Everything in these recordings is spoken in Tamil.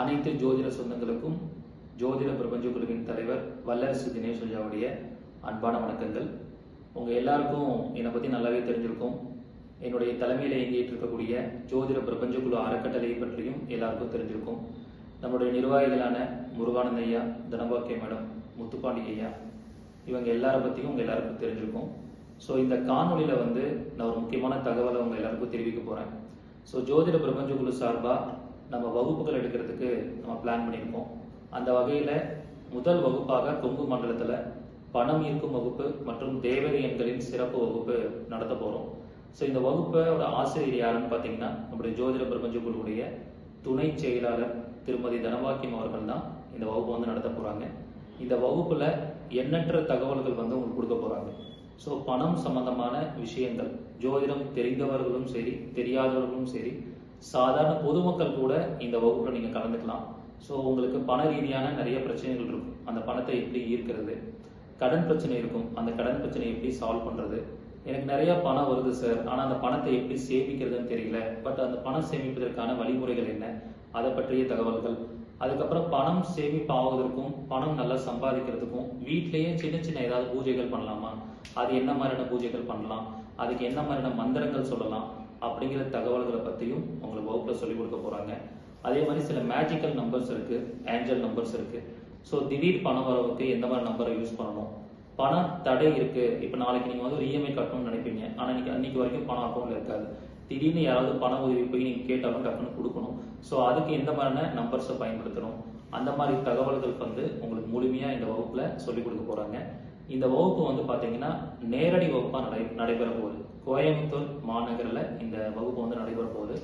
அனைத்து ஜோதிட சொந்தங்களுக்கும் ஜோதிட பிரபஞ்ச குழுவின் தலைவர் வல்லரசு தினேஷ் ஐயாவுடைய அன்பான வணக்கங்கள். உங்கள் எல்லாருக்கும் என்னை பற்றி நல்லாவே தெரிஞ்சிருக்கும். என்னுடைய தலைமையில் இயங்கிட்டு இருக்கக்கூடிய ஜோதிட பிரபஞ்ச குழு அறக்கட்டளையை பற்றியும் எல்லாருக்கும் தெரிஞ்சிருக்கும். நம்முடைய நிர்வாகிகளான முருகானந்த ஐயா தனபாக்கிய மேடம் முத்துப்பாண்டி ஐயா இவங்க எல்லாரை பற்றியும் உங்கள் எல்லாருக்கும் தெரிஞ்சிருக்கும். ஸோ இந்த காணொலியில் வந்து நான் ஒரு முக்கியமான தகவலை உங்கள் எல்லாருக்கும் தெரிவிக்க போகிறேன் ஸோ ஜோதிட பிரபஞ்ச குழு சார்பா நம்ம வகுப்புகள் எடுக்கிறதுக்கு நம்ம பிளான் பண்ணியிருக்கோம். அந்த வகையில் முதல் வகுப்பாக கொங்கு மண்டலத்தில் பணம் ஈர்க்கும் வகுப்பு மற்றும் தேவதை எண்களின் சிறப்பு வகுப்பு நடத்த போகிறோம் ஸோ இந்த வகுப்போட ஆசிரியர் யாருன்னு பார்த்தீங்கன்னா நம்முடைய ஜோதிட பிரபஞ்ச குழுவுடைய துணை செயலாளர் திருமதி தனவாக்கியம் அவர்கள் தான் இந்த வகுப்பு வந்து நடத்த போகிறாங்க இந்த வகுப்பில் எண்ணற்ற தகவல்கள் வந்து உங்களுக்கு கொடுக்க போகிறாங்க ஸோ பணம் சம்பந்தமான விஷயங்கள் ஜோதிடம் தெரிந்தவர்களும் சரி தெரியாதவர்களும் சரி சாதாரண பொதுமக்கள் கூட இந்த வகுப்புல நீங்க கலந்துக்கலாம். ஸோ உங்களுக்கு பண ரீதியான நிறைய பிரச்சனைகள் இருக்கும். அந்த பணத்தை எப்படி ஈர்க்கிறது? கடன் பிரச்சனை இருக்கும். அந்த கடன் பிரச்சனையை எப்படி சால்வ் பண்றது? எனக்கு நிறைய பணம் வருது சார் ஆனா அந்த பணத்தை எப்படி சேமிக்கிறதுன்னு தெரியல. பட் அந்த பணம் சேமிப்பதற்கான வழிமுறைகள் என்ன? அதை பற்றிய தகவல்கள். அதுக்கப்புறம் பணம் சேமிப்பு ஆவதற்கும் பணம் நல்லா சம்பாதிக்கிறதுக்கும் வீட்லயே சின்ன சின்ன ஏதாவது பூஜைகள் பண்ணலாமா? அது என்ன மாதிரியான பூஜைகள் பண்ணலாம்? அதுக்கு என்ன மாதிரியான மந்திரங்கள் சொல்லலாம்? அப்படிங்கிற தகவல்களை பற்றியும் உங்களுக்கு வகுப்பில் சொல்லிக் கொடுக்க போகிறாங்க அதே மாதிரி சில மேஜிக்கல் நம்பர்ஸ் இருக்குது ஏஞ்சல் நம்பர்ஸ் இருக்குது ஸோ திடீர் பண வரவுக்கு எந்த மாதிரி நம்பரை யூஸ் பண்ணணும்? பண தடை இருக்குது இப்போ நாளைக்கு நீங்கள் வந்து ஒரு இஎம்ஐ கட்டணும்னு நினைப்பீங்க. ஆனால் இன்னைக்கு அன்னைக்கு வரைக்கும் பணம் அக்கௌண்ட்டில் இருக்காது. திடீர்னு யாராவது பண உதவி போய் நீங்கள் கேட்டாலும் டக்குன்னு கொடுக்கணும். ஸோ அதுக்கு எந்த மாதிரியான நம்பர்ஸை பயன்படுத்தணும்? அந்த மாதிரி தகவல்கள் வந்து உங்களுக்கு முழுமையாக இந்த வகுப்பில் சொல்லிக் கொடுக்க போகிறாங்க இந்த வகுப்பு வந்து பாத்தீங்கன்னா நேரடி வகுப்பா நடை நடைபெற போகுது கோயம்புத்தூர் மாநகரில் இந்த வகுப்பு வந்து நடைபெற போகுது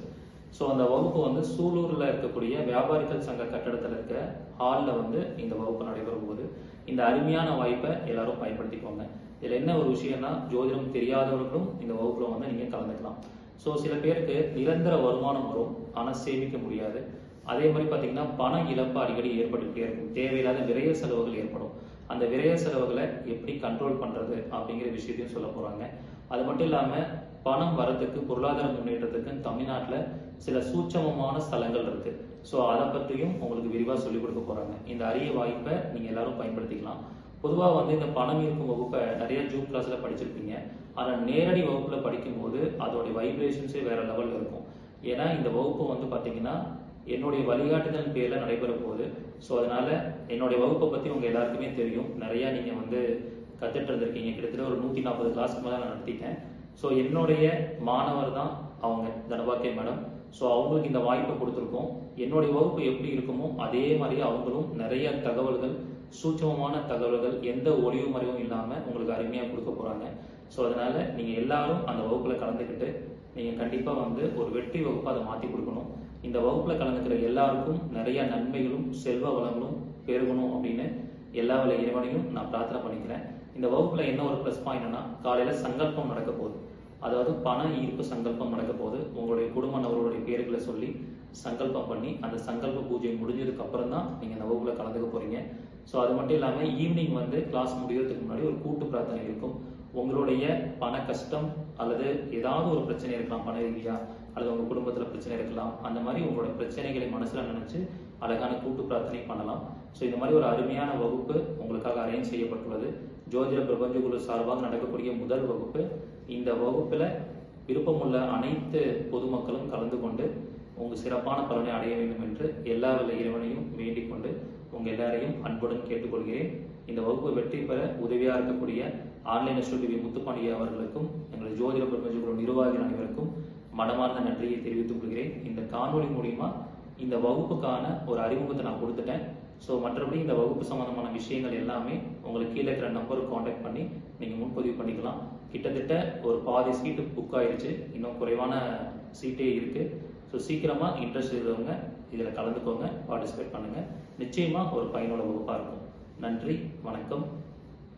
ஸோ அந்த வகுப்பு வந்து சூலூர்ல இருக்கக்கூடிய வியாபாரிகள் சங்க கட்டடத்தில் இருக்க ஹாலில் வந்து இந்த வகுப்பு நடைபெற போகுது இந்த அருமையான வாய்ப்பை எல்லாரும் பயன்படுத்திக்கோங்க. இதில் என்ன ஒரு விஷயம்னா ஜோதிடம் தெரியாதவர்களும் இந்த வகுப்பில் வந்து நீங்கள் கலந்துக்கலாம். ஸோ சில பேருக்கு நிரந்தர வருமானம் வரும் ஆனால் சேமிக்க முடியாது. அதே மாதிரி பார்த்தீங்கன்னா பண இழப்பு அடிக்கடி ஏற்பட்டுக்கிட்டே இருக்கும். தேவையில்லாத விரைய செலவுகள் ஏற்படும். அந்த விரைய செலவுகளை எப்படி கண்ட்ரோல் பண்றது அப்படிங்கிற விஷயத்தையும் சொல்ல போறாங்க. அது மட்டும் இல்லாம பணம் வரதுக்கு பொருளாதார முன்னேற்றத்துக்கு தமிழ்நாட்டில் சில சூட்சமமான ஸ்தலங்கள் இருக்கு. ஸோ அதை பற்றியும் உங்களுக்கு விரிவாக சொல்லிக் கொடுக்க போறாங்க. இந்த அரிய வாய்ப்பை நீங்க எல்லாரும் பயன்படுத்திக்கலாம். பொதுவாக வந்து இந்த பணம் இருக்கும் வகுப்பை நிறைய ஜூம் கிளாஸ்ல படிச்சிருப்பீங்க. ஆனால் நேரடி வகுப்புல படிக்கும்போது அதோடைய வைப்ரேஷன்ஸே வேற லெவல்ல இருக்கும். ஏன்னா இந்த வகுப்பு வந்து பாத்தீங்கன்னா என்னுடைய வழிகாட்டுதல் பேர்ல நடைபெற போகுது ஸோ அதனால என்னுடைய வகுப்பை பத்தி உங்க எல்லாருக்குமே தெரியும். நிறைய நீங்க வந்து கத்துட்டு இருந்திருக்கீங்க. கிட்டத்தட்ட ஒரு நூற்றி நாற்பது கிளாஸ்க்கு மேலே நான் நடத்திட்டேன். ஸோ என்னுடைய மாணவர் தான் அவங்க தனபாக்கிய மேடம். ஸோ அவங்களுக்கு இந்த வாய்ப்பை கொடுத்துருக்கோம். என்னுடைய வகுப்பு எப்படி இருக்குமோ அதே மாதிரி அவங்களும் நிறைய தகவல்கள் சூட்சமமான தகவல்கள் எந்த ஒளிவு மறைவும் இல்லாமல் உங்களுக்கு அருமையாக கொடுக்க போகிறாங்க ஸோ அதனால நீங்கள் எல்லாரும் அந்த வகுப்பில் கலந்துக்கிட்டு நீங்கள் கண்டிப்பாக வந்து ஒரு வெற்றி வகுப்பை அதை மாற்றி கொடுக்கணும். இந்த வகுப்பில் கலந்துக்கிற எல்லாருக்கும் நிறைய நன்மைகளும் செல்வ வளங்களும் பெருகணும் அப்படின்னு எல்லா வல்ல இறைவனையும் நான் பிரார்த்தனை பண்ணிக்கிறேன். இந்த வகுப்பில் என்ன ஒரு ப்ளஸ் பாயிண்ட்னா காலையில் சங்கல்பம் நடக்க போகுது. அதாவது பண ஈர்ப்பு சங்கல்பம் நடக்க போது உங்களுடைய குடும்ப நபர்களுடைய பேர்களை சொல்லி சங்கல்பம் பண்ணி அந்த சங்கல்ப பூஜை முடிஞ்சதுக்கு அப்புறம் தான் நீங்கள் இந்த வகுப்பில் கலந்துக்க போறீங்க. ஸோ அது மட்டும் இல்லாமல் ஈவினிங் வந்து கிளாஸ் முடிகிறதுக்கு முன்னாடி ஒரு கூட்டு பிரார்த்தனை இருக்கும். உங்களுடைய பண கஷ்டம் அல்லது ஏதாவது ஒரு பிரச்சனை இருக்கலாம் பண ரீதியா அல்லது உங்க குடும்பத்துல பிரச்சனை இருக்கலாம் அந்த மாதிரி உங்களோட பிரச்சனைகளை மனசுல நினைச்சு அழகான கூட்டு பிரார்த்தனை பண்ணலாம். ஸோ இந்த மாதிரி ஒரு அருமையான வகுப்பு உங்களுக்காக அரேஞ்ச் செய்யப்பட்டுள்ளது. ஜோதிட பிரபஞ்ச குழு சார்பாக நடக்கக்கூடிய முதல் வகுப்பு. இந்த வகுப்புல விருப்பமுள்ள அனைத்து பொதுமக்களும் கலந்து கொண்டு உங்க சிறப்பான பலனை அடைய வேண்டும் என்று எல்லா வல்ல இறைவனையும் வேண்டிக் கொண்டு உங்க எல்லாரையும் அன்புடன் கேட்டுக்கொள்கிறேன். இந்த வகுப்பு வெற்றி பெற உதவியாக இருக்கக்கூடிய ஆன்லைன் டிவி முத்துப்பாண்டிய அவர்களுக்கும் எங்களது ஜோதிட பிரபஞ்ச குழு நிர்வாகிகள் அனைவருக்கும் மனமார்ந்த நன்றியை தெரிவித்துக் கொள்கிறேன். இந்த காணொலி மூலியமா இந்த வகுப்புக்கான ஒரு அறிமுகத்தை நான் கொடுத்துட்டேன். ஸோ மற்றபடி இந்த வகுப்பு சம்பந்தமான விஷயங்கள் எல்லாமே உங்களுக்கு கீழே இருக்கிற நம்பருக்கு காண்டாக்ட் பண்ணி நீங்கள் முன்பதிவு பண்ணிக்கலாம். கிட்டத்தட்ட ஒரு பாதி சீட்டு புக் ஆயிடுச்சு இன்னும் குறைவான சீட்டே இருக்கு. ஸோ சீக்கிரமாக இன்ட்ரெஸ்ட் இருக்கிறவங்க இதில் கலந்துக்கோங்க பார்ட்டிசிபேட் பண்ணுங்க. நிச்சயமாக ஒரு பயனுள்ள வகுப்பாக இருக்கும். நன்றி வணக்கம்.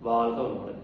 வாழ்க வளமுடன்.